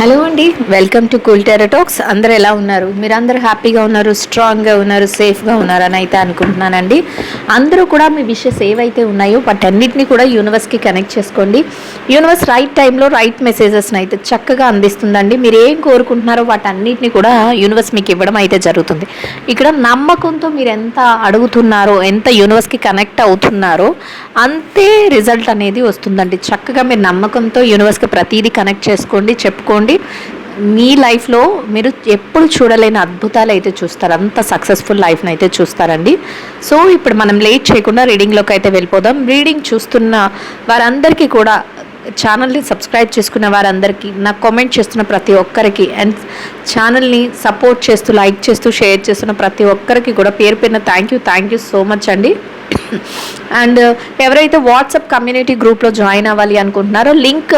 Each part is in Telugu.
హలో అండి వెల్కమ్ టు కూల్ టెరటాక్స్ అందరు ఎలా ఉన్నారు? మీరు అందరూ హ్యాపీగా ఉన్నారు స్ట్రాంగ్గా ఉన్నారు సేఫ్గా ఉన్నారని అయితే అనుకుంటున్నానండి. అందరూ కూడా మీ విషెస్ ఏవైతే ఉన్నాయో వాటన్నిటిని కూడా యూనివర్స్కి కనెక్ట్ చేసుకోండి. యూనివర్స్ రైట్ టైంలో రైట్ మెసేజెస్ని అయితే చక్కగా అందిస్తుందండి. మీరు ఏం కోరుకుంటున్నారో వాటన్నిటిని కూడా యూనివర్స్ మీకు ఇవ్వడం అయితే జరుగుతుంది. ఇక్కడ నమ్మకంతో మీరు ఎంత అడుగుతున్నారో ఎంత యూనివర్స్కి కనెక్ట్ అవుతున్నారో అంతే రిజల్ట్ అనేది వస్తుందండి. చక్కగా మీరు నమ్మకంతో యూనివర్స్కి ప్రతిదీ కనెక్ట్ చేసుకోండి చెప్పుకోండి మీ లైఫ్లో మీరు ఎప్పుడు చూడలేని అద్భుతాలు అయితే చూస్తారు. అంత సక్సెస్ఫుల్ లైఫ్ని అయితే చూస్తారండి. సో ఇప్పుడు మనం లేట్ చేయకుండా రీడింగ్లోకి అయితే వెళ్ళిపోదాం. రీడింగ్ చూస్తున్న వారందరికీ కూడా ఛానల్ని సబ్స్క్రైబ్ చేసుకున్న వారందరికీ నాకు కామెంట్ చేస్తున్న ప్రతి ఒక్కరికి అండ్ ఛానల్ని సపోర్ట్ చేస్తూ లైక్ చేస్తూ షేర్ చేస్తున్న ప్రతి ఒక్కరికి కూడా పేరు పేరున thank you thank you so much అండి. అండ్ ఎవరైతే వాట్సాప్ కమ్యూనిటీ గ్రూప్లో జాయిన్ అవ్వాలి అనుకుంటున్నారో లింక్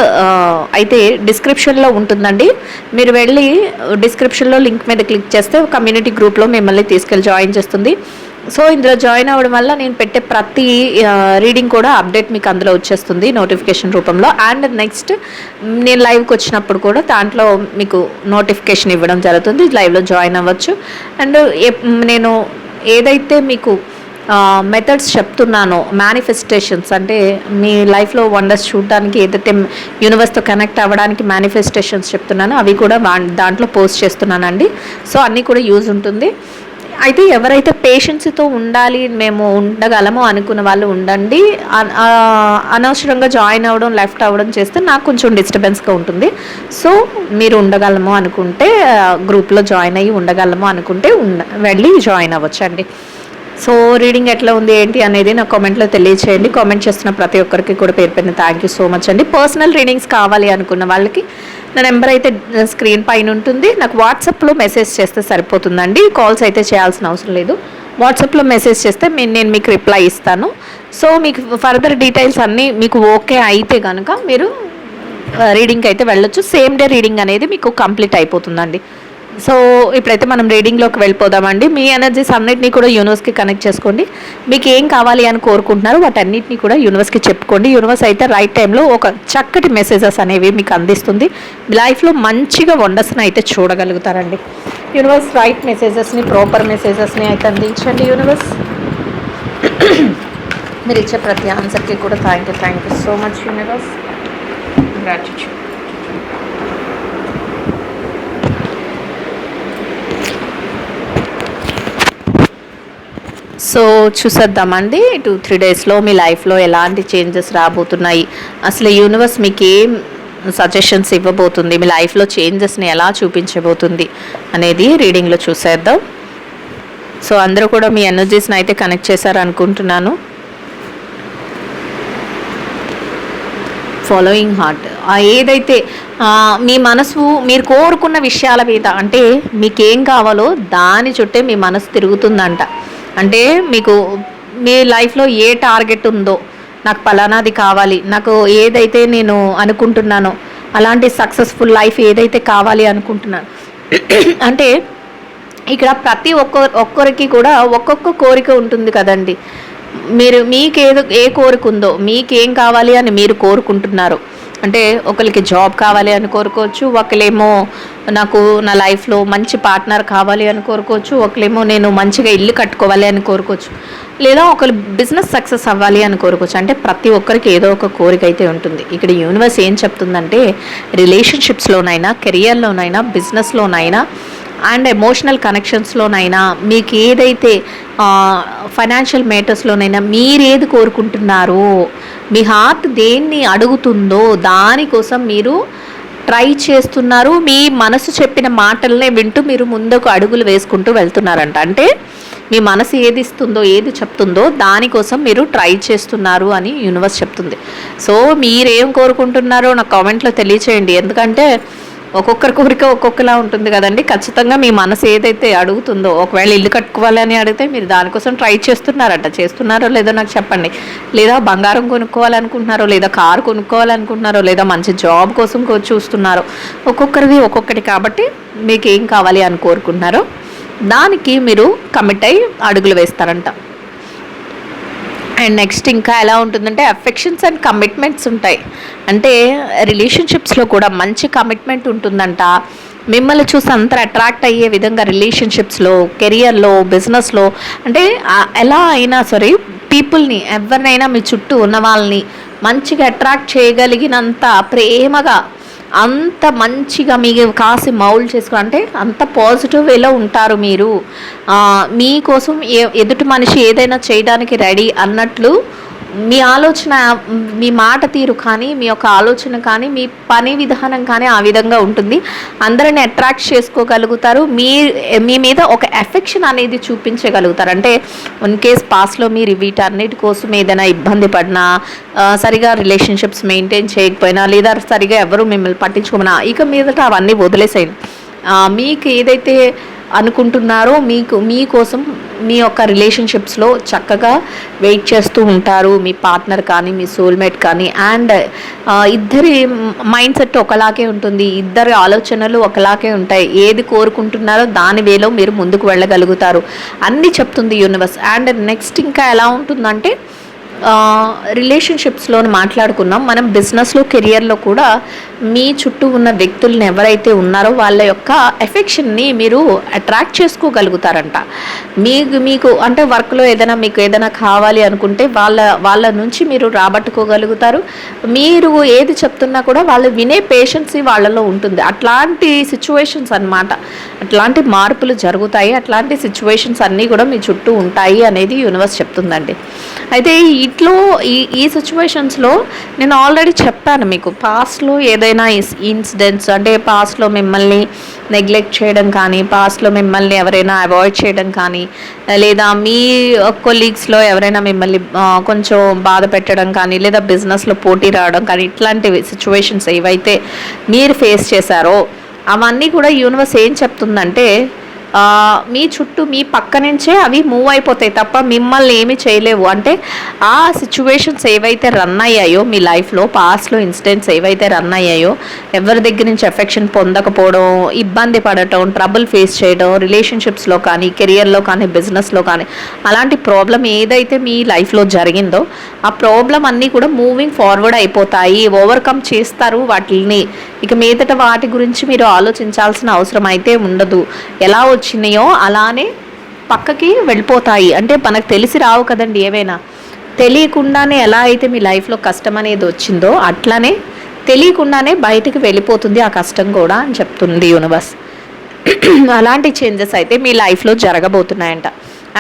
అయితే డిస్క్రిప్షన్లో ఉంటుందండి. మీరు వెళ్ళి డిస్క్రిప్షన్లో లింక్ మీద క్లిక్ చేస్తే కమ్యూనిటీ గ్రూప్లో మిమ్మల్ని తీసుకెళ్ళి జాయిన్ చేస్తుంది. సో ఇందులో జాయిన్ అవ్వడం వల్ల నేను పెట్టే ప్రతి రీడింగ్ కూడా అప్డేట్ మీకు అందులో వచ్చేస్తుంది నోటిఫికేషన్ రూపంలో. అండ్ నెక్స్ట్ నేను లైవ్కి వచ్చినప్పుడు కూడా దాంట్లో మీకు నోటిఫికేషన్ ఇవ్వడం జరుగుతుంది. లైవ్లో జాయిన్ అవ్వచ్చు. అండ్ నేను ఏదైతే మీకు మెథడ్స్ చెప్తున్నానో మేనిఫెస్టేషన్స్ అంటే మీ లైఫ్లో వండర్స్ చూడడానికి ఏదైతే యూనివర్స్తో కనెక్ట్ అవ్వడానికి మేనిఫెస్టేషన్స్ చెప్తున్నానో అవి కూడా దాంట్లో పోస్ట్ చేస్తున్నానండి. సో అన్నీ కూడా యూజ్ ఉంటుంది. అయితే ఎవరైతే పేషెన్స్తో ఉండాలి మేము ఉండగలము అనుకున్న వాళ్ళు ఉండండి. అనవసరంగా జాయిన్ అవ్వడం లెఫ్ట్ అవ్వడం చేస్తే నాకు కొంచెం డిస్టర్బెన్స్గా ఉంటుంది. సో మీరు ఉండగలము అనుకుంటే గ్రూప్లో జాయిన్ అయ్యి ఉండగలము అనుకుంటే ఉండ వెళ్ళి జాయిన్ అవ్వచ్చండి. సో రీడింగ్ ఎట్లా ఉంది ఏంటి అనేది నా కామెంట్లో తెలియచేయండి. కామెంట్ చేస్తున్న ప్రతి ఒక్కరికి కూడా పేరు పెరిగిన థ్యాంక్ యూ సో మచ్ అండి. పర్సనల్ రీడింగ్స్ కావాలి అనుకున్న వాళ్ళకి నా నెంబర్ అయితే స్క్రీన్ పైన ఉంటుంది. నాకు వాట్సాప్లో మెసేజ్ చేస్తే సరిపోతుందండి. కాల్స్ అయితే చేయాల్సిన అవసరం లేదు. వాట్సాప్లో మెసేజ్ చేస్తే నేను మీకు రిప్లై ఇస్తాను. సో మీకు ఫర్దర్ డీటెయిల్స్ అన్నీ మీకు ఓకే అయితే కనుక మీరు రీడింగ్కి అయితే వెళ్ళొచ్చు. సేమ్ డే రీడింగ్ అనేది మీకు కంప్లీట్ అయిపోతుందండి. సో ఇప్పుడైతే మనం రీడింగ్లోకి వెళ్ళిపోదామండి. మీ ఎనర్జీస్ అన్నిటినీ కూడా యూనివర్స్కి కనెక్ట్ చేసుకోండి. మీకు ఏం కావాలి అని కోరుకుంటున్నారు వాటన్నిటిని కూడా యూనివర్స్కి చెప్పుకోండి. యూనివర్స్ అయితే రైట్ టైంలో ఒక చక్కటి మెసేజెస్ అనేవి మీకు అందిస్తుంది. లైఫ్లో మంచిగా వండర్స్ని అయితే చూడగలుగుతారండి. యూనివర్స్ రైట్ మెసేజెస్ని ప్రాపర్ మెసేజెస్ని అయితే అందించండి యూనివర్స్. మీరు ఇచ్చే ప్రతి ఆన్సర్కి కూడా thank you thank you so much universe. Gratitude so చూసేద్దామండి. టూ త్రీ డేస్లో మీ లైఫ్లో ఎలాంటి చేంజెస్ రాబోతున్నాయి? అసలు యూనివర్స్ మీకు ఏం సజెషన్స్ ఇవ్వబోతుంది? మీ లైఫ్లో చేంజెస్ని ఎలా చూపించబోతుంది? అనేది రీడింగ్లో చూసేద్దాం. సో అందరూ కూడా మీ ఎనర్జీస్ని అయితే కనెక్ట్ చేశారనుకుంటున్నాను. Following heart. ఏదైతే మీ మనసు మీరు కోరుకున్న విషయాల మీద అంటే మీకేం కావాలో దాని చుట్టే మీ మనసు తిరుగుతుందంట. అంటే మీకు మీ లైఫ్లో ఏ టార్గెట్ ఉందో నాకు పలానాది కావాలి నాకు ఏదైతే నేను అనుకుంటున్నానో అలాంటి సక్సెస్ఫుల్ లైఫ్ ఏదైతే కావాలి అనుకుంటున్నాను. అంటే ఇక్కడ ప్రతి ఒక్క ఒక్కరికి కూడా ఒక్కొక్క కోరిక ఉంటుంది కదండి. మీరు మీకేదో ఏ కోరిక ఉందో మీకేం కావాలి అని మీరు కోరుకుంటున్నారు. అంటే ఒకరికి జాబ్ కావాలి అని కోరుకోవచ్చు ఒకరేమో నాకు నా లైఫ్లో మంచి పార్ట్నర్ కావాలి అని కోరుకోవచ్చు ఒకరేమో నేను మంచిగా ఇల్లు కట్టుకోవాలి అని కోరుకోవచ్చు. లేదా ఒకరు బిజినెస్ సక్సెస్ అవ్వాలి అని కోరుకోవచ్చు. అంటే ప్రతి ఒక్కరికి ఏదో ఒక కోరిక అయితే ఉంటుంది. ఇక్కడ యూనివర్స్ ఏం చెప్తుందంటే రిలేషన్షిప్స్లోనైనా కెరియర్లోనైనా బిజినెస్లోనైనా అండ్ ఎమోషనల్ కనెక్షన్స్లోనైనా మీకు ఏదైతే ఫైనాన్షియల్ మేటర్స్లోనైనా మీరు ఏది కోరుకుంటున్నారో మీ హార్ట్ దేన్ని అడుగుతుందో దానికోసం మీరు ట్రై చేస్తున్నారు. మీ మనసు చెప్పిన మాటలనే వింటూ మీరు ముందుకు అడుగులు వేసుకుంటూ వెళ్తున్నారంట. అంటే మీ మనసు ఏది ఇస్తుందో ఏది చెప్తుందో దానికోసం మీరు ట్రై చేస్తున్నారు అని యూనివర్స్ చెప్తుంది. సో మీరేం కోరుకుంటున్నారో నాకు కామెంట్లో తెలియచేయండి. ఎందుకంటే ఒక్కొక్కరి కోరిక ఒక్కొక్కలా ఉంటుంది కదండి. ఖచ్చితంగా మీ మనసు ఏదైతే అడుగుతుందో ఒకవేళ ఇల్లు కట్టుకోవాలని అడిగితే మీరు దానికోసం ట్రై చేస్తున్నారట. చేస్తున్నారో లేదో నాకు చెప్పండి. లేదా బంగారం కొనుక్కోవాలనుకుంటున్నారో లేదా కారు కొనుక్కోవాలనుకుంటున్నారో లేదా మంచి జాబ్ కోసం చూస్తున్నారో ఒక్కొక్కరిది ఒక్కొక్కటి కాబట్టి మీకు ఏం కావాలి అని కోరుకుంటున్నారో దానికి మీరు కమిట్ అయ్యి అడుగులు వేస్తారంట. అండ్ నెక్స్ట్ ఇంకా ఎలా ఉంటుందంటే అఫెక్షన్స్ అండ్ కమిట్మెంట్స్ ఉంటాయి. అంటే రిలేషన్షిప్స్లో కూడా మంచి కమిట్మెంట్ ఉంటుందంట. మిమ్మల్ని చూసి అంతా అట్రాక్ట్ అయ్యే విధంగా రిలేషన్షిప్స్లో కెరియర్లో బిజినెస్లో అంటే ఎలా అయినా సరే పీపుల్ని ఎవరినైనా మీ చుట్టూ ఉన్న వాళ్ళని మంచిగా అట్రాక్ట్ చేయగలిగినంత ప్రేమగా అంత మంచిగా మీకు కాసి మౌల్డ్ చేసుకో అంటే అంత పాజిటివ్ వేలో ఉంటారు మీరు. మీకోసం ఎదుటి మనిషి ఏదైనా చేయడానికి రెడీ అన్నట్లు మీ ఆలోచన మీ మాట తీరు కానీ మీ యొక్క ఆలోచన కానీ మీ పని విధానం కానీ ఆ విధంగా ఉంటుంది. అందరిని అట్రాక్ట్ చేసుకోగలుగుతారు. మీ మీ మీద ఒక ఎఫెక్షన్ అనేది చూపించగలుగుతారు. అంటే ఇన్ కేస్ పాస్లో మీరు వీటన్నిటి కోసం ఏదైనా ఇబ్బంది పడినా సరిగా రిలేషన్షిప్స్ మెయింటైన్ చేయకపోయినా లేదా సరిగా ఎవరు మిమ్మల్ని పట్టించుకోమన్నా ఇక మీదట అవన్నీ వదిలేసేయండి. మీకు ఏదైతే అనుకుంటున్నారో మీకు మీకోసం మీ యొక్క రిలేషన్షిప్స్లో చక్కగా వెయిట్ చేస్తూ ఉంటారు. మీ పార్ట్నర్ కానీ మీ సోల్మేట్ కానీ. అండ్ ఇద్దరి మైండ్ సెట్ ఒకలాగే ఉంటుంది. ఇద్దరి ఆలోచనలు ఒకలాగే ఉంటాయి. ఏది కోరుకుంటున్నారో దాని వేలో మీరు ముందుకు వెళ్ళగలుగుతారు. అన్నీ చెప్తుంది యూనివర్స్ అండ్ నెక్స్ట్ ఇంకా ఎలా ఉంటుందంటే రిలేషన్షిప్స్లో మాట్లాడుకున్నాం మనం బిజినెస్లో కెరియర్లో కూడా మీ చుట్టూ ఉన్న వ్యక్తులను ఎవరైతే ఉన్నారో వాళ్ళ యొక్క ఎఫెక్షన్ని మీరు అట్రాక్ట్ చేసుకోగలుగుతారంట. మీకు మీకు అంటే వర్క్లో ఏదైనా మీకు ఏదైనా కావాలి అనుకుంటే వాళ్ళ వాళ్ళ నుంచి మీరు రాబట్టుకోగలుగుతారు. మీరు ఏది చెప్తున్నా కూడా వాళ్ళు వినే పేషెన్సీ వాళ్ళలో ఉంటుంది. అట్లాంటి సిచ్యువేషన్స్ అన్నమాట. అట్లాంటి మార్పులు జరుగుతాయి. అట్లాంటి సిచ్యువేషన్స్ అన్నీ కూడా మీ చుట్టూ ఉంటాయి అనేది యూనివర్స్ చెప్తుందండి. అయితే ఇట్లో ఈ ఈ సిచ్యువేషన్స్లో నేను ఆల్రెడీ చెప్పాను మీకు. పాస్ట్లో ఏదైనా ఇన్సిడెంట్స్ అంటే పాస్ట్లో మిమ్మల్ని నెగ్లెక్ట్ చేయడం కానీ పాస్ట్లో మిమ్మల్ని ఎవరైనా అవాయిడ్ చేయడం కానీ లేదా మీ కొలీగ్స్లో ఎవరైనా మిమ్మల్ని కొంచెం బాధ పెట్టడం కానీ లేదా బిజినెస్లో పోటీ రావడం కానీ ఇట్లాంటి సిచ్యువేషన్స్ ఏవైతే మీరు ఫేస్ చేశారో అవన్నీ కూడా యూనివర్స్ ఏం చెప్తుందంటే మీ చుట్టూ మీ పక్క నుంచే అవి మూవ్ అయిపోతాయి తప్ప మిమ్మల్ని ఏమి చేయలేవు. అంటే ఆ సిచ్యువేషన్స్ ఏవైతే రన్ అయ్యాయో మీ లైఫ్లో పాస్ట్లో ఇన్సిడెంట్స్ ఏవైతే రన్ అయ్యాయో ఎవరి దగ్గర నుంచి ఎఫెక్షన్ పొందకపోవడం ఇబ్బంది పడటం ట్రబుల్ ఫేస్ చేయడం రిలేషన్షిప్స్లో కానీ కెరియర్లో కానీ బిజినెస్లో కానీ అలాంటి ప్రాబ్లం ఏదైతే మీ లైఫ్లో జరిగిందో ఆ ప్రాబ్లం అన్నీ కూడా మూవింగ్ ఫార్వర్డ్ అయిపోతాయి. ఓవర్కమ్ చేస్తారు వాటిని ఇక మీదట వాటి గురించి మీరు ఆలోచించాల్సిన అవసరం అయితే ఉండదు. ఎలా వచ్చినాయో అలానే పక్కకి వెళ్ళిపోతాయి. అంటే మనకు తెలిసి రావు కదండి ఏవైనా. తెలియకుండానే ఎలా అయితే మీ లైఫ్లో కష్టం అనేది వచ్చిందో అట్లానే తెలియకుండానే బయటికి వెళ్ళిపోతుంది ఆ కష్టం కూడా అని చెప్తుంది యూనివర్స్ అలాంటి చేంజెస్ అయితే మీ లైఫ్లో జరగబోతున్నాయంట.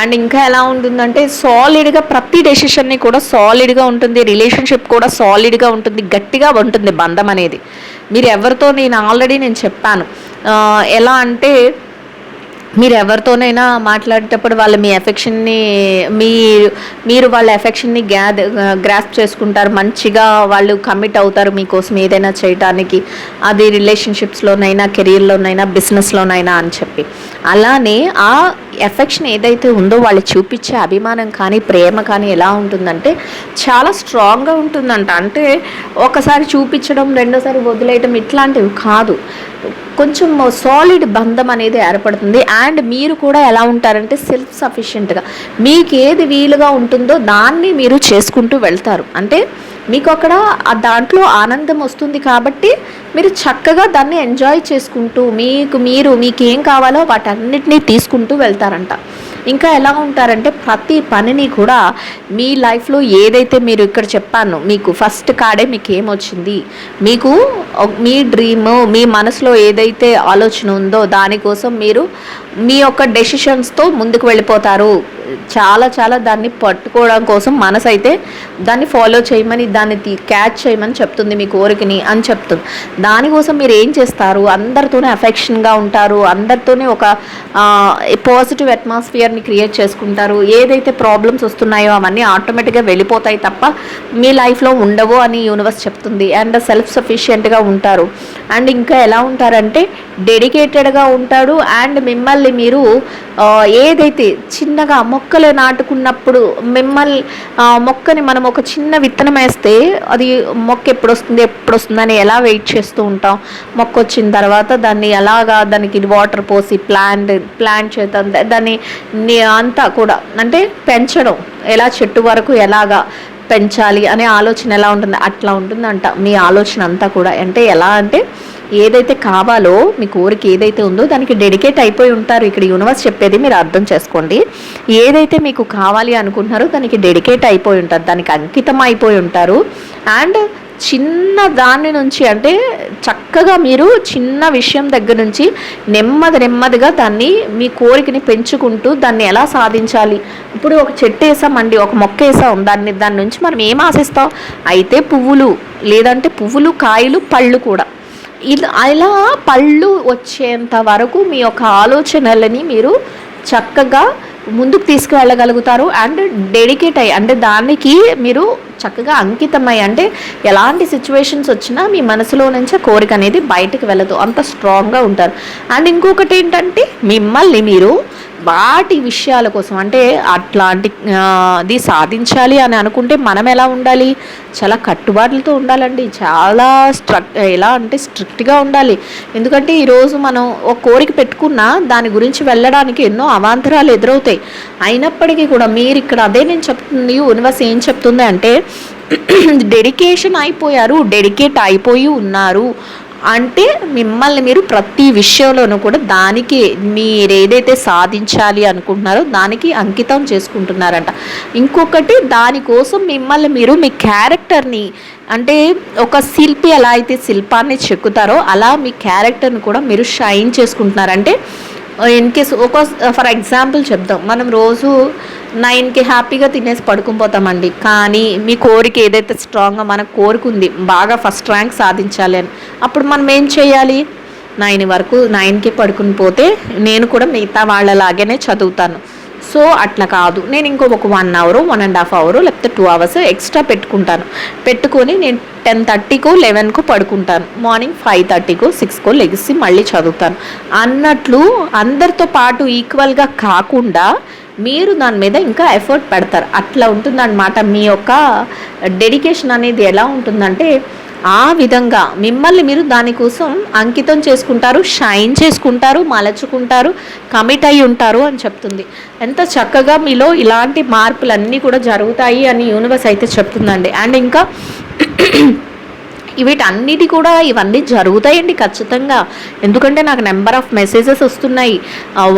అండ్ ఇంకా ఎలా ఉంటుందంటే సాలిడ్గా ప్రతి డెసిషన్ని కూడా సాలిడ్గా ఉంటుంది. రిలేషన్షిప్ కూడా సాలిడ్గా ఉంటుంది. గట్టిగా ఉంటుంది బంధం అనేది. మీరు ఎవరితో నేను ఆల్రెడీ నేను చెప్పాను. ఎలా అంటే మీరు ఎవరితోనైనా మాట్లాడేటప్పుడు వాళ్ళ మీ ఎఫెక్షన్ని మీ మీరు వాళ్ళ ఎఫెక్షన్ని గ్యాద్ గ్రాస్ప్ చేసుకుంటారు మంచిగా వాళ్ళు కమిట్ అవుతారు మీకోసం ఏదైనా చేయటానికి. అది రిలేషన్షిప్స్లోనైనా కెరీర్లోనైనా బిజినెస్లోనైనా అని చెప్పి. అలానే ఆ ఎఫెక్షన్ ఏదైతే ఉందో వాళ్ళు చూపించే అభిమానం కానీ ప్రేమ కానీ ఎలా ఉంటుందంటే చాలా స్ట్రాంగ్గా ఉంటుందంట. అంటే ఒకసారి చూపించడం రెండోసారి వదిలేయటం ఇట్లాంటివి కాదు. కొంచెం సాలిడ్ బంధం అనేది ఏర్పడుతుంది. అండ్ మీరు కూడా ఎలా ఉంటారంటే సెల్ఫ్ సఫిషియెంట్గా మీకు ఏది వీలుగా ఉంటుందో దాన్ని మీరు చేసుకుంటూ వెళ్తారు. అంటే మీకు అక్కడ దాంట్లో ఆనందం వస్తుంది కాబట్టి మీరు చక్కగా దాన్ని ఎంజాయ్ చేసుకుంటూ మీకు మీరు మీకు ఏం కావాలో వాటన్నిటినీ తీసుకుంటూ వెళ్తారంట. ఇంకా ఎలా ఉంటారంటే ప్రతి పనిని కూడా మీ లైఫ్లో ఏదైతే మీరు ఇక్కడ చెప్పాను మీకు ఫస్ట్ కాడే మీకు ఏమొచ్చింది? మీకు మీ డ్రీమ్ మీ మనసులో ఏదైతే ఆలోచన ఉందో దానికోసం మీరు మీ యొక్క డెసిషన్స్తో ముందుకు వెళ్ళిపోతారు. చాలా చాలా దాన్ని పట్టుకోవడం కోసం మనసు అయితే దాన్ని ఫాలో చేయమని దాన్ని క్యాచ్ చేయమని చెప్తుంది మీ కోరికని అని చెప్తుంది. దానికోసం మీరు ఏం చేస్తారు? అందరితోనే అఫెక్షన్గా ఉంటారు. అందరితోనే ఒక పాజిటివ్ అట్మాస్ఫియర్ని క్రియేట్ చేసుకుంటారు. ఏదైతే ప్రాబ్లమ్స్ వస్తున్నాయో అవన్నీ ఆటోమేటిక్గా వెళ్ళిపోతాయి తప్ప మీ లైఫ్లో ఉండవు అని యూనివర్స్ చెప్తుంది. అండ్ సెల్ఫ్ సఫిషియెంట్గా ఉంటారు. అండ్ ఇంకా ఎలా ఉంటారంటే డెడికేటెడ్గా ఉంటాడు. అండ్ మిమ్మల్ని మిమ్మల్ని మీరు ఏదైతే చిన్నగా మొక్కలు నాటుకున్నప్పుడు మిమ్మల్ని మొక్కని మనం ఒక చిన్న విత్తనం వేస్తే అది మొక్క ఎప్పుడు వస్తుంది ఎప్పుడు వస్తుంది అని ఎలా వెయిట్ చేస్తూ ఉంటాం? మొక్క వచ్చిన తర్వాత దాన్ని ఎలాగా దానికి వాటర్ పోసి ప్లాంట్ ప్లాంట్ చేద్దాం దాన్ని అంతా కూడా అంటే పెంచడం ఎలా చెట్టు వరకు ఎలాగా పెంచాలి అనే ఆలోచన ఎలా ఉంటుంది? అట్లా ఉంటుందంట. మీ ఆలోచన అంతా కూడా. అంటే ఎలా అంటే ఏదైతే కావాలో మీ కోరిక ఏదైతే ఉందో దానికి డెడికేట్ అయిపోయి ఉంటారు. ఇక్కడ యూనివర్స్ చెప్పేది మీరు అర్థం చేసుకోండి. ఏదైతే మీకు కావాలి అనుకుంటున్నారో దానికి డెడికేట్ అయిపోయి ఉంటారు. దానికి అంకితం అయిపోయి ఉంటారు. అండ్ చిన్న దాని నుంచి అంటే చక్కగా మీరు చిన్న విషయం దగ్గర నుంచి నెమ్మది నెమ్మదిగా దాన్ని మీ కోరికని పెంచుకుంటూ దాన్ని ఎలా సాధించాలి? ఇప్పుడు ఒక చెట్టు వేసామండి ఒక మొక్క వేసాం. దాన్ని దాని నుంచి మనం ఏం ఆశిస్తాం? అయితే పువ్వులు లేదంటే పువ్వులు కాయలు పళ్ళు కూడా. ఇలా ఇలా పళ్ళు వచ్చేంత వరకు మీ యొక్క ఆలోచనలని మీరు చక్కగా ముందుకు తీసుకువెళ్ళగలుగుతారు అండ్ డెడికేట్ అయ్యి అంటే దానికి మీరు చక్కగా అంకితమై అంటే ఎలాంటి సిచ్యువేషన్స్ వచ్చినా మీ మనసులో నుంచే కోరిక అనేది బయటకు వెళ్ళదు. అంత స్ట్రాంగ్గా ఉంటారు. అండ్ ఇంకొకటి ఏంటంటే మిమ్మల్ని మీరు వాటి విషయాల కోసం అంటే అట్లాంటి అది సాధించాలి అని అనుకుంటే మనం ఎలా ఉండాలి? చాలా కట్టుబాట్లతో ఉండాలండి. చాలా స్ట్రక్ ఎలా అంటే స్ట్రిక్ట్గా ఉండాలి. ఎందుకంటే ఈరోజు మనం ఒక కోరిక పెట్టుకున్నా దాని గురించి వెళ్ళడానికి ఎన్నో అవాంతరాలు ఎదురవుతాయి. అయినప్పటికీ కూడా మీరు ఇక్కడ అదే నేను చెప్తుంది యూనివర్స్ ఏం చెప్తుంది అంటే డెడికేషన్ అయిపోయారు డెడికేట్ అయిపోయి ఉన్నారు. అంటే మిమ్మల్ని మీరు ప్రతి విషయంలోనూ కూడా దానికి మీరు ఏదైతే సాధించాలి అనుకుంటున్నారో దానికి అంకితం చేసుకుంటున్నారంట. ఇంకొకటి దానికోసం మిమ్మల్ని మీరు మీ క్యారెక్టర్ని అంటే ఒక శిల్పి ఎలా అయితే శిల్పాన్ని చెక్కుతారో అలా మీ క్యారెక్టర్ని కూడా మీరు షైన్ చేసుకుంటున్నారంటే ఇన్ కేస్ ఒక ఫర్ ఎగ్జాంపుల్ చెప్దాం. మనం రోజు నైన్కి హ్యాపీగా తినేసి పడుకుని పోతామండి కానీ మీ కోరిక ఏదైతే స్ట్రాంగ్గా మనకు ఉంది బాగా ఫస్ట్ ర్యాంక్ సాధించాలి అని అప్పుడు మనం ఏం చేయాలి? నైన్ వరకు నైన్కి పడుకుని పోతే నేను కూడా మిగతా వాళ్ళలాగానే చదువుతాను. సో అట్లా కాదు. నేను ఇంకో ఒక one hour one and half hour లేకపోతే టూ అవర్స్ ఎక్స్ట్రా పెట్టుకుంటాను. పెట్టుకొని నేను టెన్ థర్టీకు లెవెన్కు పడుకుంటాను. మార్నింగ్ ఫైవ్ థర్టీకు సిక్స్కు లెగిసి మళ్ళీ చదువుతాను. అన్నట్లు అందరితో పాటు ఈక్వల్గా కాకుండా మీరు దాని మీద ఇంకా ఎఫర్ట్ పెడతారు. అట్లా ఉంటుందన్నమాట. మీ యొక్క డెడికేషన్ అనేది ఎలా ఉంటుందంటే ఆ విధంగా మిమ్మల్ని మీరు దానికోసం అంకితం చేసుకుంటారు షైన్ చేసుకుంటారు మలచుకుంటారు కమిట్ అయి ఉంటారు అని చెప్తుంది. ఎంత చక్కగా మీలో ఇలాంటి మార్పులన్నీ కూడా జరుగుతాయి అని యూనివర్స్ అయితే చెప్తుందండి. అండ్ ఇంకా వీటన్నిటి కూడా ఇవన్నీ జరుగుతాయండి ఖచ్చితంగా. ఎందుకంటే నాకు నెంబర్ ఆఫ్ మెసేజెస్ వస్తున్నాయి.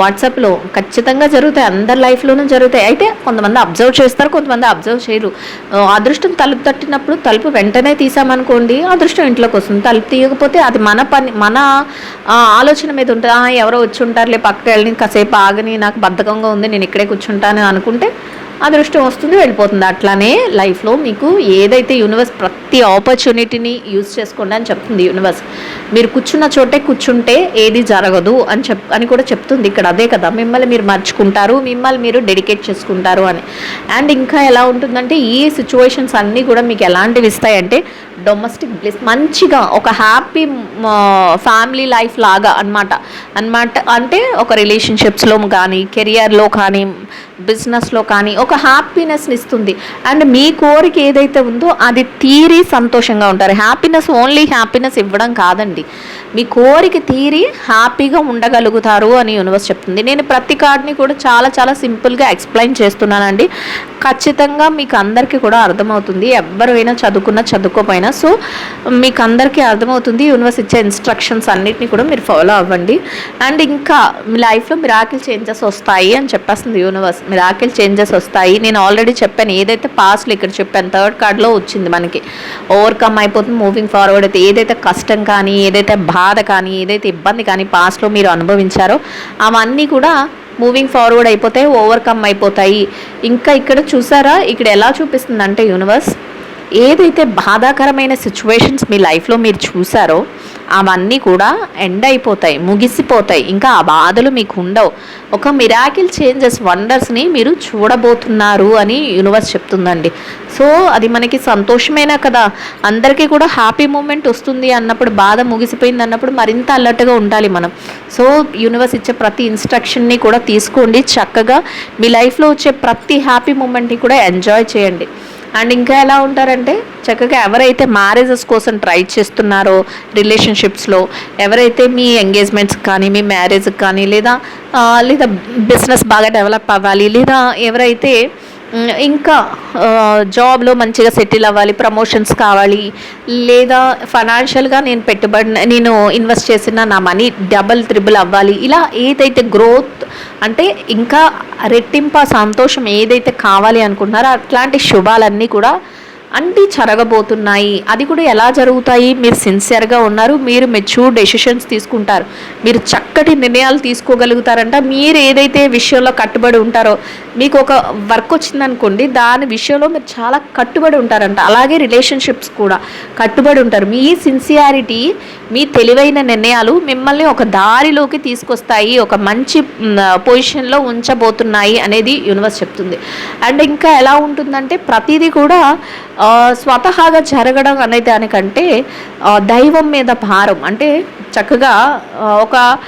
వాట్సాప్లో ఖచ్చితంగా జరుగుతాయి. అందరి లైఫ్లోనూ జరుగుతాయి. అయితే కొంతమంది అబ్జర్వ్ చేస్తారు కొంతమంది అబ్జర్వ్ చేయరు. అదృష్టం తలుపు తట్టినప్పుడు తలుపు వెంటనే తీసామనుకోండి అదృష్టం ఇంట్లోకి వస్తుంది. తలుపు తీయకపోతే అది మన పని మన ఆలోచన మీద ఉంటుంది. ఎవరో వచ్చి ఉంటారులే పక్కకి వెళ్ళి కాసేపు ఆగని నాకు బద్ధకంగా ఉంది నేను ఇక్కడే కూర్చుంటాను అనుకుంటే అదృష్టం వస్తుంది వెళ్ళిపోతుంది. అట్లానే లైఫ్లో మీకు ఏదైతే యూనివర్స్ ప్రతి ఆపర్చునిటీని యూజ్ చేసుకోండి అని చెప్తుంది యూనివర్స్ మీరు కూర్చున్న చోటే కూర్చుంటే ఏది జరగదు అని చెప్ అని కూడా చెప్తుంది ఇక్కడ. అదే కదా మిమ్మల్ని మీరు మర్చుకుంటారు మిమ్మల్ని మీరు డెడికేట్ చేసుకుంటారు అని. అండ్ ఇంకా ఎలా ఉంటుందంటే ఈ సిచ్యువేషన్స్ అన్నీ కూడా మీకు ఎలాంటివి ఇస్తాయంటే డొమెస్టిక్ బ్లిస్ మంచిగా ఒక హ్యాపీ ఫ్యామిలీ లైఫ్ లాగా అన్నమాట. అన్నమాట అంటే ఒక రిలేషన్షిప్స్లో కానీ కెరియర్లో కానీ బిజినెస్లో కానీ ఒక హ్యాపీనెస్ని ఇస్తుంది. అండ్ మీ కోరిక ఏదైతే ఉందో అది తీరి సంతోషంగా ఉంటారు. హ్యాపీనెస్ ఓన్లీ హ్యాపీనెస్ ఇవ్వడం కాదండి. మీ కోరిక తీరి హ్యాపీగా ఉండగలుగుతారు అని యూనివర్స్ చెప్తుంది. నేను ప్రతి కార్డ్ని కూడా చాలా చాలా సింపుల్గా ఎక్స్ప్లెయిన్ చేస్తున్నానండి. ఖచ్చితంగా మీకు అందరికీ కూడా అర్థమవుతుంది. ఎవరైనా చదువుకున్నా చదువుకోపోయినా సో మీకు అందరికీ అర్థమవుతుంది యూనివర్స్ ఇచ్చే ఇన్స్ట్రక్షన్స్ అన్నిటిని కూడా మీరు ఫాలో అవ్వండి. అండ్ ఇంకా మీ లైఫ్లో మిరాకిల్ చేంజెస్ వస్తాయి అని చెప్పేస్తుంది యూనివర్స్ మిరాకిల్ చేంజెస్ వస్తాయి. నేను ఆల్రెడీ చెప్పాను ఏదైతే పాస్ట్లో ఇక్కడ చెప్పాను థర్డ్ కార్డ్లో వచ్చింది మనకి. ఓవర్కమ్ అయిపోతుంది మూవింగ్ ఫార్వర్డ్ అయితే ఏదైతే కష్టం కానీ ఏదైతే బాధ కానీ ఏదైతే ఇబ్బంది కానీ పాస్ట్లో మీరు అనుభవించారో అవన్నీ కూడా మూవింగ్ ఫార్వర్డ్ అయిపోతాయి ఓవర్కమ్ అయిపోతాయి. ఇంకా ఇక్కడ చూసారా? ఇక్కడ ఎలా చూపిస్తుంది అంటే యూనివర్స్ ఏదైతే బాధాకరమైన సిచ్యువేషన్స్ మీ లైఫ్లో మీరు చూసారో అవన్నీ కూడా ఎండ్ అయిపోతాయి ముగిసిపోతాయి. ఇంకా ఆ బాధలు మీకు ఉండవు. ఒక మిరాకిల్ చేంజెస్ వండర్స్ని మీరు చూడబోతున్నారు అని యూనివర్స్ చెప్తుందండి. సో అది మనకి సంతోషమేనా కదా? అందరికీ కూడా హ్యాపీ మూమెంట్ వస్తుంది అన్నప్పుడు బాధ ముగిసిపోయింది అన్నప్పుడు మరింత అలర్ట్గా ఉండాలి మనం. సో యూనివర్స్ ఇచ్చే ప్రతి ఇన్స్ట్రక్షన్ని కూడా తీసుకోండి. చక్కగా మీ లైఫ్లో వచ్చే ప్రతి హ్యాపీ మూమెంట్ని కూడా ఎంజాయ్ చేయండి. అండ్ ఇంకా ఎలా ఉంటారంటే చక్కగా ఎవరైతే మ్యారేజెస్ కోసం ట్రై చేస్తున్నారో రిలేషన్షిప్స్లో ఎవరైతే మీ ఎంగేజ్మెంట్స్ కానీ మీ మ్యారేజ్కి కానీ లేదా లేదా బిజినెస్ బాగా డెవలప్ అవ్వాలి లేదా ఎవరైతే ఇంకా జాబ్లో మంచిగా సెటిల్ అవ్వాలి ప్రమోషన్స్ కావాలి లేదా ఫైనాన్షియల్గా నేను పెట్టుబడి నేను ఇన్వెస్ట్ చేసిన నా మనీ డబల్ త్రిబుల్ అవ్వాలి. ఇలా ఏదైతే గ్రోత్ అంటే ఇంకా రెట్టింప సంతోషం ఏదైతే కావాలి అనుకుంటున్నారో అట్లాంటి శుభాలన్నీ కూడా అన్నీ జరగబోతున్నాయి అది కూడా ఎలా జరుగుతాయి? మీరు సిన్సియర్గా ఉన్నారు. మీరు మెచ్యూర్ డెసిషన్స్ తీసుకుంటారు. మీరు చక్కటి నిర్ణయాలు తీసుకోగలుగుతారంట. మీరు ఏదైతే విషయంలో కట్టుబడి ఉంటారో మీకు ఒక వర్క్ వచ్చిందనుకోండి దాని విషయంలో మీరు చాలా కట్టుబడి ఉంటారంట. అలాగే రిలేషన్షిప్స్ కూడా కట్టుబడి ఉంటారు. మీ సిన్సియారిటీ మీ తెలివైన నిర్ణయాలు మిమ్మల్ని ఒక దారిలోకి తీసుకొస్తాయి. ఒక మంచి పొజిషన్లో ఉంచబోతున్నాయి అనేది యూనివర్స్ చెప్తుంది. అండ్ ఇంకా ఎలా ఉంటుందంటే ప్రతిదీ కూడా స్వతహాగా జరగడం అనే దానికంటే దైవం మీద భారం. అంటే చక్కగా ఒక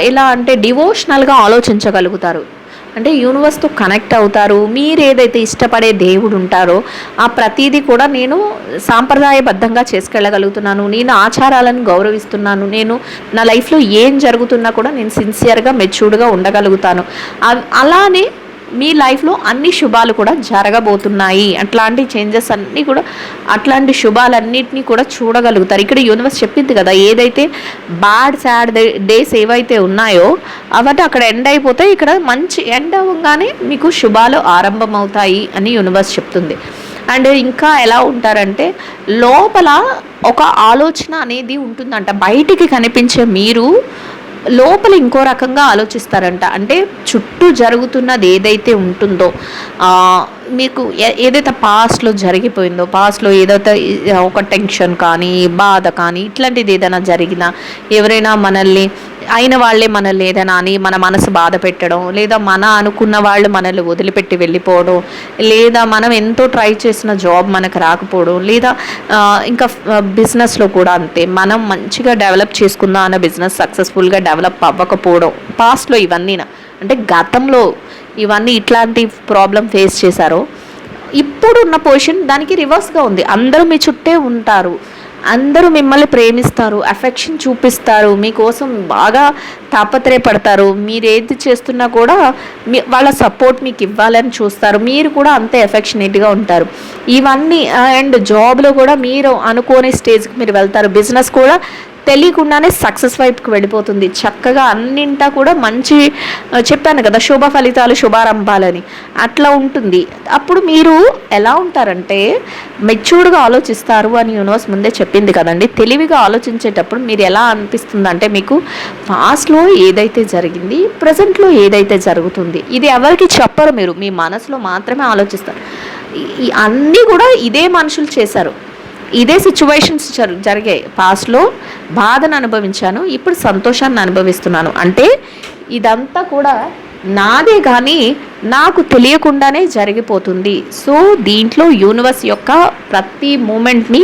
ఎలా అంటే డివోషనల్గా ఆలోచించగలుగుతారు. అంటే యూనివర్స్తో కనెక్ట్ అవుతారు. మీరు ఏదైతే ఇష్టపడే దేవుడు ఉంటారో ఆ ప్రతిదీ కూడా నేను సాంప్రదాయబద్ధంగా చేసుకెళ్ళగలుగుతున్నాను. నేను ఆచారాలను గౌరవిస్తున్నాను. నేను నా లైఫ్లో ఏం జరుగుతున్నా కూడా నేను సిన్సియర్గా మెచ్యూర్డ్గా ఉండగలుగుతాను. అ- అలానే మీ లైఫ్లో అన్ని శుభాలు కూడా జరగబోతున్నాయి. అట్లాంటి చేంజెస్ అన్నీ కూడా అట్లాంటి శుభాలన్నింటినీ కూడా చూడగలుగుతారు. ఇక్కడ యూనివర్స్ చెప్పింది కదా ఏదైతే బ్యాడ్ సాడ్ డేస్ ఏవైతే ఉన్నాయో అవన్నీ అక్కడ ఎండ్ అయిపోతే ఇక్కడ మంచి ఎండ్ అవ్వగానే మీకు శుభాలు ఆరంభమవుతాయి అని యూనివర్స్ చెప్తుంది. అండ్ ఇంకా ఎలా ఉంటారంటే లోపల ఒక ఆలోచన అనేది ఉంటుందంట. బయటికి కనిపించే మీరు లోపల ఇంకో రకంగా ఆలోచిస్తారంట. అంటే చుట్టూ జరుగుతున్నది ఏదైతే ఉంటుందో మీకు ఏదైతే పాస్ట్లో జరిగిపోయిందో పాస్ట్లో ఏదైతే ఒక టెన్షన్ కానీ బాధ కానీ ఇట్లాంటిది ఏదైనా జరిగినా ఎవరైనా మనల్ని అయిన వాళ్ళే మనల్ని ఏదైనా అని మన మనసు బాధ పెట్టడం లేదా మన అనుకున్న వాళ్ళు మనల్ని వదిలిపెట్టి వెళ్ళిపోవడం లేదా మనం ఎంతో ట్రై చేసిన జాబ్ మనకు రాకపోవడం లేదా ఇంకా బిజినెస్లో కూడా అంతే. మనం మంచిగా డెవలప్ చేసుకుందాం అన్న బిజినెస్ సక్సెస్ఫుల్గా డెవలప్ అవ్వకపోవడం పాస్ట్లో ఇవన్నీ అంటే గతంలో ఇవన్నీ ఇట్లాంటి ప్రాబ్లం ఫేస్ చేశారో ఇప్పుడున్న పొజిషన్ దానికి రివర్స్గా ఉంది. అందరూ మీ చుట్టే ఉంటారు. అందరూ మిమ్మల్ని ప్రేమిస్తారు అఫెక్షన్ చూపిస్తారు మీకోసం బాగా తాపత్రయపడతారు మీరు ఏది చేస్తున్నా కూడా మీ వాళ్ళ సపోర్ట్ మీకు ఇవ్వాలని చూస్తారు మీరు కూడా అంతే ఎఫెక్షనేట్గా ఉంటారు. ఇవన్నీ అండ్ జాబ్లో కూడా మీరు అనుకోని స్టేజ్కి మీరు వెళ్తారు బిజినెస్ కూడా తెలియకుండానే సక్సెస్ వైపుకి వెళ్ళిపోతుంది. చక్కగా అన్నింటా కూడా మంచి చెప్పాను కదా శుభ ఫలితాలు శుభారంభాలని. అట్లా ఉంటుంది. అప్పుడు మీరు ఎలా ఉంటారంటే మెచ్యూర్డ్గా ఆలోచిస్తారు అని యూనివర్స్ ముందే చెప్పింది కదండి. తెలివిగా ఆలోచించేటప్పుడు మీరు ఎలా అనిపిస్తుంది అంటే మీకు పాస్ట్లో ఏదైతే జరిగింది ప్రజెంట్లో ఏదైతే జరుగుతుంది ఇది ఎవరికి చెప్పరు మీరు. మీ మనసులో మాత్రమే ఆలోచిస్తారు. అన్నీ కూడా ఇదే మనుషులు చేశారు. ఇదే సిచ్యువేషన్స్ జరు జరిగాయి పాస్ట్లో బాధను అనుభవించాను ఇప్పుడు సంతోషాన్ని అనుభవిస్తున్నాను. అంటే ఇదంతా కూడా నాదే కానీ నాకు తెలియకుండానే జరిగిపోతుంది. సో దీంట్లో యూనివర్స్ యొక్క ప్రతి మూమెంట్ని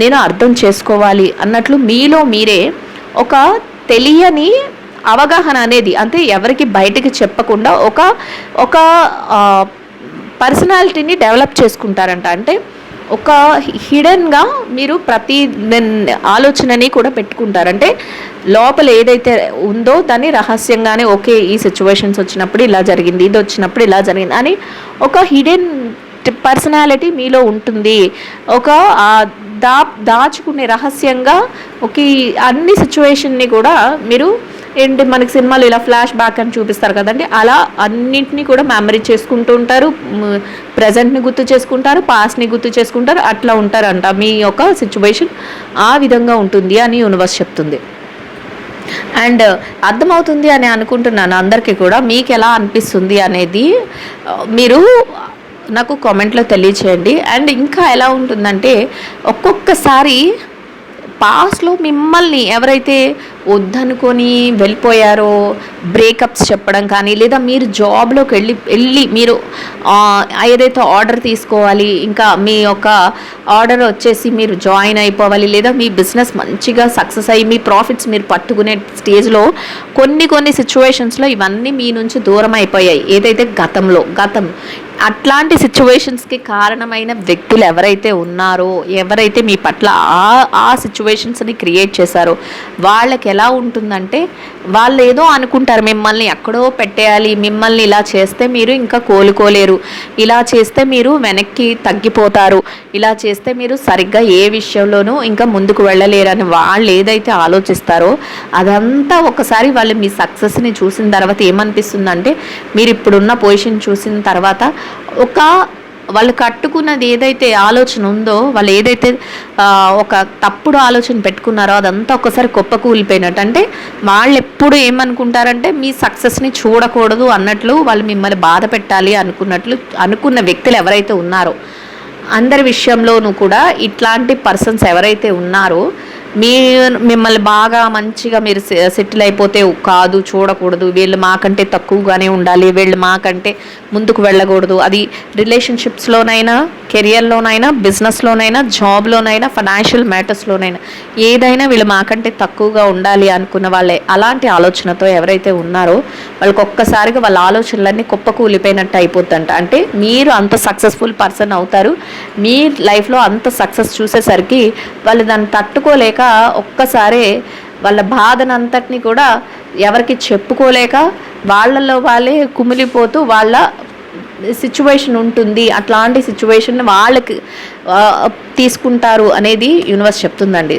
నేను అర్థం చేసుకోవాలి అన్నట్లు మీలో మీరే ఒక తెలియని అవగాహన అనేది అంటే ఎవరికి బయటకి చెప్పకుండా ఒక ఒక పర్సనాలిటీని డెవలప్ చేసుకుంటారంట. అంటే ఒక హిడెన్గా మీరు ప్రతి ఆలోచనని కూడా పెట్టుకుంటారు. అంటే లోపల ఏదైతే ఉందో దాన్ని రహస్యంగానే ఓకే ఈ సిచ్యువేషన్స్ వచ్చినప్పుడు ఇలా జరిగింది ఇది వచ్చినప్పుడు ఇలా జరిగింది అని ఒక హిడెన్ పర్సనాలిటీ మీలో ఉంటుంది. ఒక దా దాచుకునే రహస్యంగా ఒక అన్ని సిచ్యువేషన్ని కూడా మీరు ఏంటి మనకి సినిమాలు ఇలా ఫ్లాష్ బ్యాక్ అని చూపిస్తారు కదండి. అలా అన్నింటినీ కూడా మెమరీ చేసుకుంటూ ఉంటారు. ప్రజెంట్ని గుర్తు చేసుకుంటారు పాస్ట్ని గుర్తు చేసుకుంటారు అట్లా ఉంటారంట. మీ యొక్క సిచ్యువేషన్ ఆ విధంగా ఉంటుంది అని యూనివర్స్ చెప్తుంది. అండ్ అర్థమవుతుంది అని అనుకుంటున్నాను అందరికీ కూడా. మీకు ఎలా అనిపిస్తుంది అనేది మీరు నాకు కామెంట్లో తెలియచేయండి. అండ్ ఇంకా ఎలా ఉంటుందంటే ఒక్కొక్కసారి పాస్ట్లో మిమ్మల్ని ఎవరైతే వద్దనుకొని వెళ్ళిపోయారో బ్రేకప్స్ చెప్పడం కానీ లేదా మీరు జాబ్లోకి వెళ్ళి వెళ్ళి మీరు ఏదైతే ఆర్డర్ తీసుకోవాలి ఇంకా మీ యొక్క ఆర్డర్ వచ్చేసి మీరు జాయిన్ అయిపోవాలి లేదా మీ బిజినెస్ మంచిగా సక్సెస్ అయ్యి మీ ప్రాఫిట్స్ మీరు పట్టుకునే స్టేజ్లో కొన్ని కొన్ని సిచ్యువేషన్స్లో ఇవన్నీ మీ నుంచి దూరం అయిపోయాయి. ఏదైతే గతంలో గతం అట్లాంటి సిచ్యువేషన్స్కి కారణమైన వ్యక్తులు ఎవరైతే ఉన్నారో ఎవరైతే మీ పట్ల ఆ ఆ సిచ్యువేషన్స్ని క్రియేట్ చేశారో వాళ్ళకి ఎలా ఉంటుందంటే వాళ్ళు ఏదో అనుకుంటారు మిమ్మల్ని ఎక్కడో పెట్టేయాలి మిమ్మల్ని ఇలా చేస్తే మీరు ఇంకా కోలుకోలేరు ఇలా చేస్తే మీరు వెనక్కి తగ్గిపోతారు ఇలా చేస్తే మీరు సరిగ్గా ఏ విషయంలోనూ ఇంకా ముందుకు వెళ్ళలేరని వాళ్ళు ఏదైతే ఆలోచిస్తారో అదంతా ఒకసారి వాళ్ళు మీ సక్సెస్ని చూసిన తర్వాత ఏమనిపిస్తుందంటే మీరు ఇప్పుడున్న పొజిషన్ చూసిన తర్వాత ఒక వాళ్ళు కట్టుకున్నది ఏదైతే ఆలోచన ఉందో వాళ్ళు ఏదైతే ఒక తప్పుడు ఆలోచన పెట్టుకున్నారో అదంతా ఒకసారి కుప్ప కూలిపోయినట్టు. అంటే వాళ్ళు ఎప్పుడు ఏమనుకుంటారంటే మీ సక్సెస్ని చూడకూడదు అన్నట్లు వాళ్ళు మిమ్మల్ని బాధ పెట్టాలి అనుకున్నట్లు అనుకున్న వ్యక్తులు ఎవరైతే ఉన్నారో అందరి విషయంలోనూ కూడా ఇట్లాంటి పర్సన్స్ ఎవరైతే ఉన్నారో మీ మిమ్మల్ని బాగా మంచిగా మీరు సెటిల్ అయిపోతే కాదు చూడకూడదు. వీళ్ళు మాకంటే తక్కువగానే ఉండాలి. వీళ్ళు మాకంటే ముందుకు వెళ్ళకూడదు. అది రిలేషన్షిప్స్లోనైనా కెరియర్లోనైనా బిజినెస్లోనైనా జాబ్లోనైనా ఫైనాన్షియల్ మ్యాటర్స్లోనైనా ఏదైనా వీళ్ళు మాకంటే తక్కువగా ఉండాలి అనుకున్న వాళ్ళే. అలాంటి ఆలోచనతో ఎవరైతే ఉన్నారో వాళ్ళకి ఒక్కసారిగా వాళ్ళ ఆలోచనలన్నీ కుప్పకూలిపోయినట్టు అయిపోతుందంట అంటే మీరు అంత సక్సెస్ఫుల్ పర్సన్ అవుతారు. మీ లైఫ్లో అంత సక్సెస్ చూసేసరికి వాళ్ళు దాన్ని తట్టుకోలేక ఒక్కసారే వాళ్ళ బాధనంతటిని కూడా ఎవరికి చెప్పుకోలేక వాళ్ళలో వాళ్ళే కుమిలిపోతూ వాళ్ళ సిచ్యువేషన్ ఉంటుంది. అట్లాంటి సిచ్యువేషన్ వాళ్ళకి తీసుకుంటారు అనేది యూనివర్స్ చెప్తుందండి.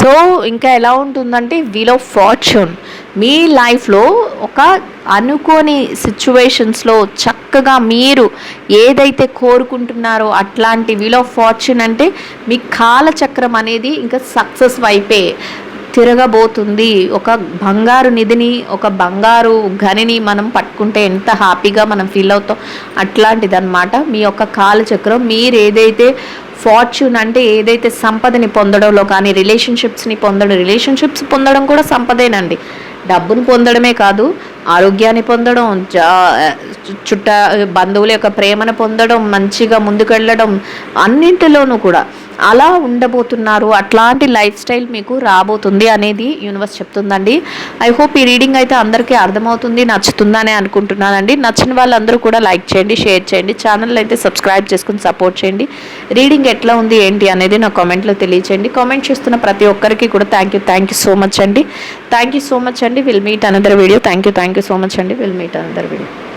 సో ఇంకా ఎలా ఉంటుందంటే వీల్ ఆఫ్ ఫార్చ్యూన్ మీ లైఫ్లో ఒక అనుకోని సిచ్యువేషన్స్లో చక్కగా మీరు ఏదైతే కోరుకుంటున్నారో అట్లాంటి వీల్ ఆఫ్ ఫార్చ్యూన్ అంటే మీ కాలచక్రం అనేది ఇంకా సక్సెస్ వైపే తిరగబోతుంది. ఒక బంగారు నిధిని ఒక బంగారు గనిని మనం పట్టుకుంటే ఎంత హ్యాపీగా మనం ఫీల్ అవుతాం. అట్లాంటిది అనమాట మీ యొక్క కాలచక్రం. మీరు ఏదైతే ఫార్చ్యూన్ అంటే ఏదైతే సంపదని పొందడంలో కానీ రిలేషన్షిప్స్ని పొందడం రిలేషన్షిప్స్ పొందడం కూడా సంపదేనండి. డబ్బును పొందడమే కాదు ఆరోగ్యాన్ని పొందడం జా చుట్ట బంధువుల యొక్క ప్రేమను పొందడం మంచిగా ముందుకెళ్ళడం అన్నింటిలోనూ కూడా అలా ఉండబోతున్నారు. అట్లాంటి లైఫ్ స్టైల్ మీకు రాబోతుంది అనేది యూనివర్స్ చెప్తుందండి. ఐ హోప్ ఈ రీడింగ్ అయితే అందరికీ అర్థమవుతుంది నచ్చుతుందని అనుకుంటున్నానండి. నచ్చిన వాళ్ళందరూ కూడా లైక్ చేయండి షేర్ చేయండి ఛానల్ అయితే సబ్స్క్రైబ్ చేసుకుని సపోర్ట్ చేయండి. రీడింగ్ ఎట్లా ఉంది ఏంటి అనేది నా కామెంట్లో తెలియచేయండి. కామెంట్ చేస్తున్న ప్రతి ఒక్కరికి కూడా thank you thank you so much అండి. థ్యాంక్ యూ సో మచ్ అండి. Will meet another video thank you thank you so much అండి. Will meet another video